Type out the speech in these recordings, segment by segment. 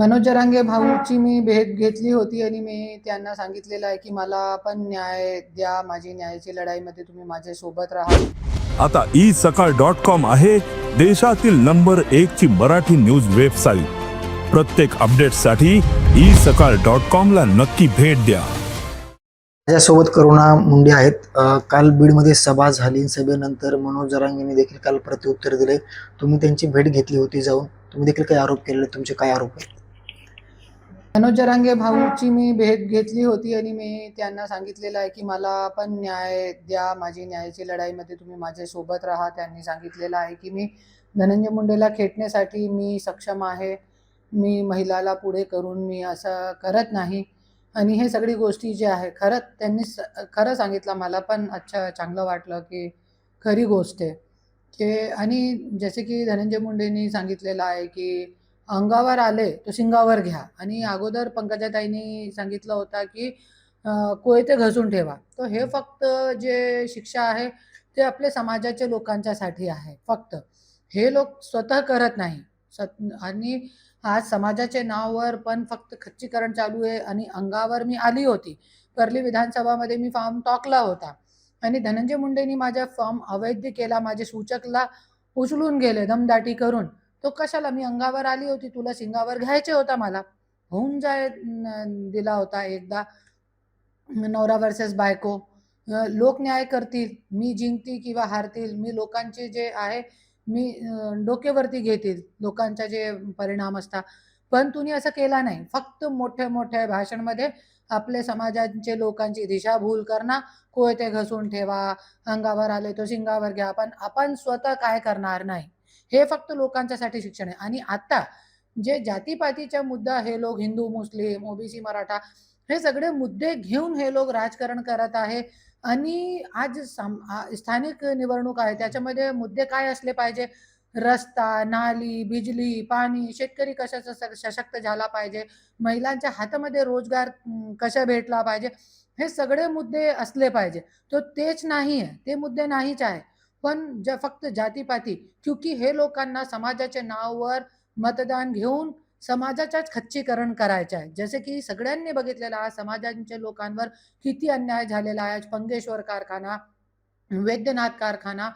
मनोज जरांगे भाऊची मी भेट घेतली होती आणि मी त्यांना सांगितलेलं आहे की मला पण न्याय द्या माझी न्यायाची लढाईमध्ये तुम्ही माझ्या सोबत राहा. आता ई सकाळ डॉट कॉम आहे देशातील नंबर एक ची मराठी न्यूज वेबसाईट प्रत्येक अपडेटसाठी ई सकाळ डॉट कॉम ला नक्की भेट द्या. माझ्यासोबत करुणा मुंडे आहेत. काल बीडमध्ये सभा झाली. सभेनंतर मनोज जरांगेंनी देखील काल प्रत्युत्तर दिले. तुम्ही त्यांची भेट घेतली होती जाऊन. तुम्ही देखील काही आरोप केलेले? तुमचे काय आरोप आहेत? मनोज जरांगे भाऊची मी भेट घेतली होती आणि मी त्यांना सांगितलेलं आहे की मला पण न्याय द्या माझी न्यायाची लढाईमध्ये तुम्ही माझ्यासोबत राहा. त्यांनी सांगितलेलं आहे की मी धनंजय मुंडेला खेटण्यासाठी मी सक्षम आहे. मी महिलाला पुढे करून मी असं करत नाही. आणि हे सगळी गोष्टी जे आहे खरंच त्यांनी स खरं सांगितलं मला पण अच्छा चांगलं वाटलं की खरी गोष्ट आहे. की आणि जसे की धनंजय मुंडेंनी सांगितलेलं आहे की अंगावर आले तो शिंगावर घ्या. आणि अगोदर पंकजाताईंनी सांगितलं होतं की कोयते घसून ठेवा. तर हे फक्त जे शिक्षा आहे ते आपल्या समाजाच्या लोकांच्यासाठी आहे. फक्त हे लोक स्वतः करत नाही. सत आणि आज समाजाच्या नावावर पण फक्त खच्चीकरण चालू आहे आणि अंगावर मी आली होती. परली विधानसभामध्ये मी फॉर्म टाकला होता. आणि धनंजय मुंडेंनी माझा फॉर्म अवैध केला माझे सूचकला उचलून गेले दमदाटी करून. तो कशाला? मी अंगावर आली होती तुला शिंगावर घ्यायचे होता मला. होऊन जाय दिला होता एकदा. नवरा वर्सेस बायको. लोकन्याय लोक न्याय करतील मी जिंकतील किंवा हारतील मी लोकांचे जे आहे मी डोकेवरती घेतील लोकांचा जे परिणाम असता पण तुम्ही असं केला नाही. फक्त मोठ्या मोठ्या भाषणमध्ये आपले समाजाचे लोकांची दिशाभूल करणं कोयते घसून ठेवा अंगावर आले तो शिंगावर घ्या. पण आपण स्वतः काय करणार नाही? हे फक्त लोकांच्यासाठी शिक्षण आहे. आणि आता जे जातीपातीचा मुद्दा हे लोक हिंदू मुस्लिम ओबीसी मराठा हे सगळे मुद्दे घेऊन हे लोक राजकारण करत आहे. आणि आज साम- स्थानिक निवडणूक आहे. त्याच्यामध्ये मुद्दे काय असले पाहिजे? रस्ता नाली बिजली पाणी शेतकरी कशाचा सशक्त झाला पाहिजे? महिलांच्या हातामध्ये रोजगार कशा भेटला पाहिजे? हे सगळे मुद्दे असले पाहिजे. तर तेच नाही आहे ते मुद्दे नाहीच आहे. पण ज्या फक्त जातीपाती. क्योंकि हे लोकांना समाजाच्या नावावर मतदान घेऊन समाजाच्याच खच्चीकरण करायचं आहे. जसे की सगळ्यांनी बघितलेलं आहे समाजांच्या लोकांवर किती अन्याय झालेला आहे. आज पंगेश्वर कारखाना वैद्यनाथ कारखाना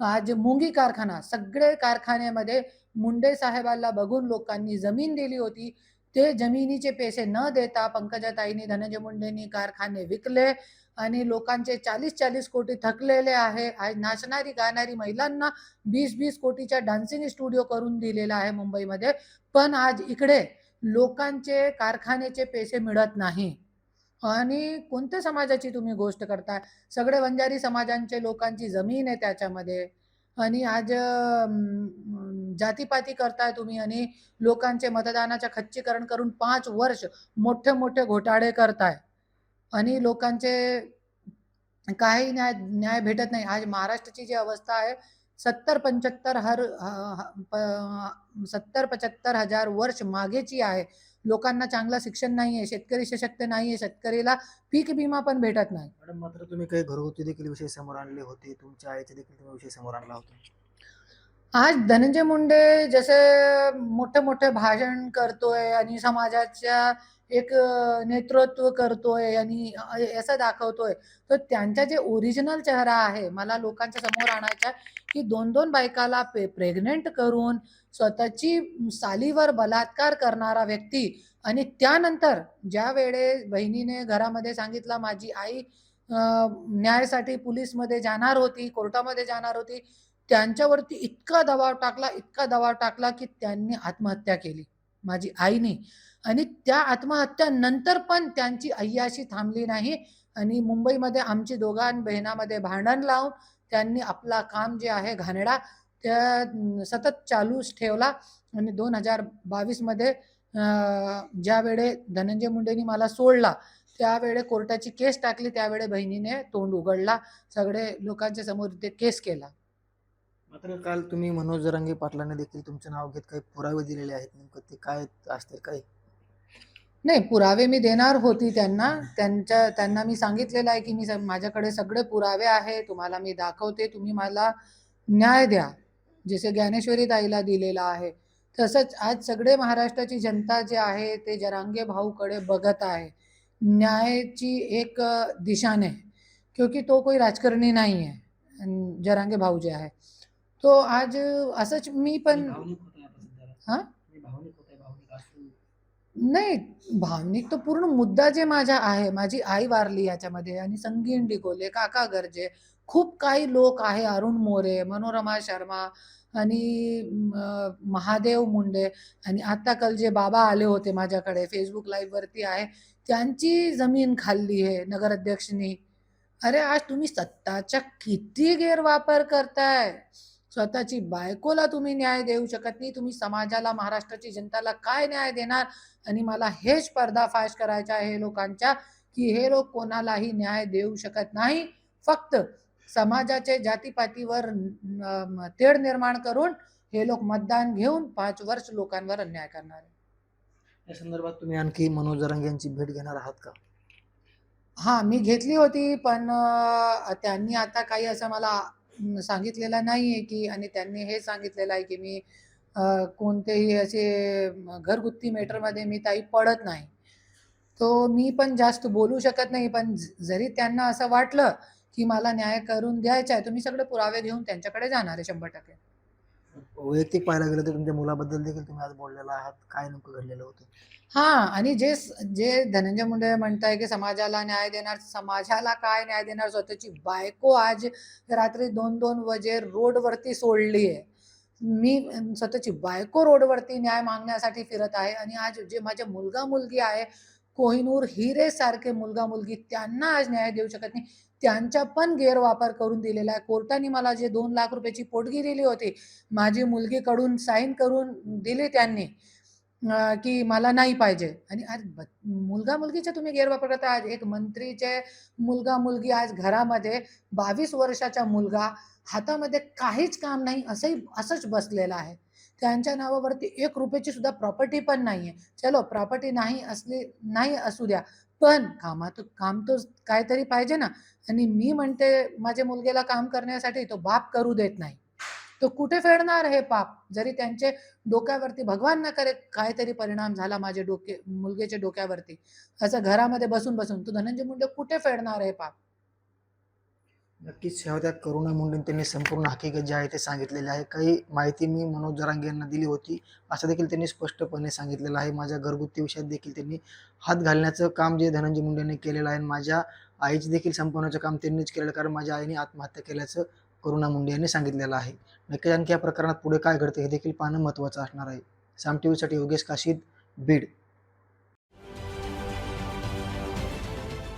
आज मुंगी कारखाना सगळे कारखान्यामध्ये मुंडे साहेबाला बघून लोकांनी जमीन दिली होती. ते जमिनीचे पैसे न देता पंकजाताईंनी धनंजय मुंडेंनी कारखाने विकले. आणि लोकांचे चाळीस चाळीस कोटी थकलेले आहे. आज नाचणारी गाणारी महिलांना वीस वीस कोटीच्या डान्सिंग स्टुडिओ करून दिलेला आहे मुंबईमध्ये. पण आज इकडे लोकांचे कारखान्याचे पैसे मिळत नाही. आणि कोणत्या समाजाची तुम्ही गोष्ट करताय सगळे वंजारी समाजांचे लोकांची जमीन आहे त्याच्यामध्ये. आणि आज जातीपाती करताय तुम्ही आणि लोकांचे मतदानाच्या खच्चीकरण करून पाच वर्ष मोठे मोठे घोटाळे करताय. आणि लोकांचे काही न्याय न्याय भेटत नाही. आज महाराष्ट्राची जी अवस्था आहे सत्तर पंच्याहत्तर हर सत्तर पचहत्तर हजार वर्ष मागेची आहे. लोकांना चांगलं शिक्षण नाही आहे शेतकरी सशक्त नाही आहे शेतकरीला पीक विमा पण भेटत नाही. मॅडम मात्र तुम्ही काही घरगुती देखील विषय समोर आणले होते. तुमच्या आईचे देखील तुम्ही विषय समोर आणला होता. आज धनंजय मुंडे जसे मोठे मोठे भाषण करतोय आणि समाजाच्या एक नेतृत्व करतोय आणि असं दाखवतोय तर त्यांचा जे ओरिजिनल चेहरा आहे मला लोकांच्या समोर आणायचा आहे की दोन दोन बायकाला पे प्रेग्नेंट करून स्वतःची सालीवर बलात्कार करणारा व्यक्ती आणि त्यानंतर ज्या वेळे बहिणीने घरामध्ये सांगितलं माझी आई न्यायासाठी पोलीसमध्ये जाणार होती कोर्टामध्ये जाणार होती त्यांच्यावरती इतका दबाव टाकला इतका दबाव टाकला की त्यांनी आत्महत्या केली. माझी आईने आणि त्या आत्महत्यानंतर पण त्यांची अय्याशी थांबली नाही आणि मुंबईमध्ये आमची दोघां बहिणामध्ये भांडण लावून त्यांनी आपला काम जे आहे घाणेडा त्या सतत चालूच ठेवला. आणि दोन हजार बावीसमध्ये ज्यावेळे धनंजय मुंडेंनी मला सोडला त्यावेळे कोर्टाची केस टाकली त्यावेळे बहिणीने तोंड उघडला. सगळे लोकांच्या समोर ते केस केला. मात्र काल तुम्ही मनोज जरांगे पाटलांनी देखील तुमचे नाव घेत काही पुरावे दिलेले आहेत. नेमकं ते काय असतील काही? नाही पुरावे मी देणार होती त्यांना. त्यांच्या त्यांना मी सांगितलेलं आहे की मी माझ्याकडे सगळे पुरावे आहे तुम्हाला मी दाखवते. तुम्ही मला न्याय द्या. जसे ज्ञानेश्वरी ताईला दिलेला आहे तसंच आज सगळे महाराष्ट्राची जनता जे आहे ते जरांगे भाऊकडे बघत आहे. न्यायाची एक दिशाने क्योंकि तो कोई राजकारणी नाही आहे जरांगे भाऊ जे आहे. तो आज असंच मी पण हा? नाही भावनिक तो पूर्ण मुद्दा जे माझा आहे माझी आई वारली याच्यामध्ये आणि संगीन डिकोले काका गरजे खूप काही लोक आहे अरुण मोरे मनोरमा शर्मा आणि महादेव मुंडे आणि आता काल जे बाबा आले होते माझ्याकडे फेसबुक लाईव्ह वरती आहे त्यांची जमीन खाल्ली आहे नगराध्यक्षनी अरे आज तुम्ही सत्ताचा किती गैरवापर करताय? स्वतःची बायकोला तुम्ही न्याय देऊ शकत नाही. तुम्ही समाजाला महाराष्ट्राची जनताला काय न्याय देणार? आणि मला हेच पर्दाफाश करायचा आहे हे लोकांच्या की हे लोक कोणालाही न्याय देऊ शकत नाही. फक्त समाजाचे जातीपातीवर तेढ निर्माण करून हे लोक मतदान घेऊन पाच वर्ष लोकांवर अन्याय करणार. या संदर्भात तुम्ही आणखी मनोज जरांगे यांची भेट घेणार आहात का? हा मी घेतली होती पण त्यांनी आता काही असं मला सांगितलेला नाही आहे की आणि त्यांनी हे सांगितलेलं आहे की मी कोणतेही असे घरगुती मॅटरमध्ये मी ताई पडत नाही. तो मी पण जास्त बोलू शकत नाही पण जरी त्यांना असं वाटलं की मला न्याय करून द्यायचा आहे तर मी सगळे पुरावे घेऊन त्यांच्याकडे जाणार आहे शंभर टक्के. वैयक्तिक पाहायला गेलं तर तुमच्या मुलाबद्दल देखील तुम्ही आज बोललेला आहात. काय नेमकं घडलेलं होतं? हा आणि जे जे धनंजय मुंडे म्हणताय की समाजाला न्याय देणार समाजाला काय न्याय देणार? स्वतःची बायको आज रात्री दोन दोन वाजे रोडवरती सोडली आहे मी स्वतःची बायको रोडवरती न्याय मागण्यासाठी फिरत आहे आणि आज जे माझ्या मुलगा मुलगी आहे कोहिनूर हिरे सारखे मुलगा मुलगी त्यांना आज न्याय देऊ शकत नाही. त्यांचा पण गैरवापर करून दिलेला आहे. कोर्टाने मला जे दोन लाख रुपयाची पोटगी दिली होती माझी मुलगीकडून साईन करून दिली त्यांनी की मला नाही पाहिजे. आणि आज ब- मुलगा मुलगीचे तुम्ही गैरवापर करता. आज एक मंत्रीचे मुलगा मुलगी आज घरामध्ये बावीस वर्षाचा मुलगा हातामध्ये काहीच काम नाही असंही असंच बसलेलं आहे. त्यांच्या नावावरती एक रुपयाची सुद्धा प्रॉपर्टी पण नाही आहे चलो प्रॉपर्टी नाही असली नाही असू द्या. पण कामात काम तो काहीतरी पाहिजे ना. आणि मी म्हणते माझ्या मुलगीला काम करण्यासाठी तो बाप करू देत नाही. तो कुठे फेडणार हे पाप? जरी त्यांचे डोक्यावरती भगवान न करे काहीतरी परिणाम झाला माझ्या डोके मुलगीच्या डोक्यावरती. असं घरामध्ये बसून बसून तो धनंजय मुंडे कुठे फेडणार हे पाप? नक्कीच ह्या त्या करुणा मुंडेंनी त्यांनी संपूर्ण हकीकत जे आहे ते सांगितलेले आहे. काही माहिती मी मनोज जरांगे यांना दिली होती. असं देखील त्यांनी स्पष्टपणे सांगितलेलं आहे. माझ्या घरगुती विषयात देखील त्यांनी हात घालण्याचं काम जे धनंजय मुंडेंनी केलेलं आहे आणि माझ्या आईचे देखील संपवण्याचं काम त्यांनीच केलेलं कारण माझ्या आईने आत्महत्या केल्याचं करुणा मुंडे यांनी सांगितलेलं आहे. नक्कीच आणखी या प्रकरणात पुढे काय घडतं हे देखील पाहणं महत्त्वाचं असणार आहे. साम टी व्हीसाठी योगेश काशीद बीड.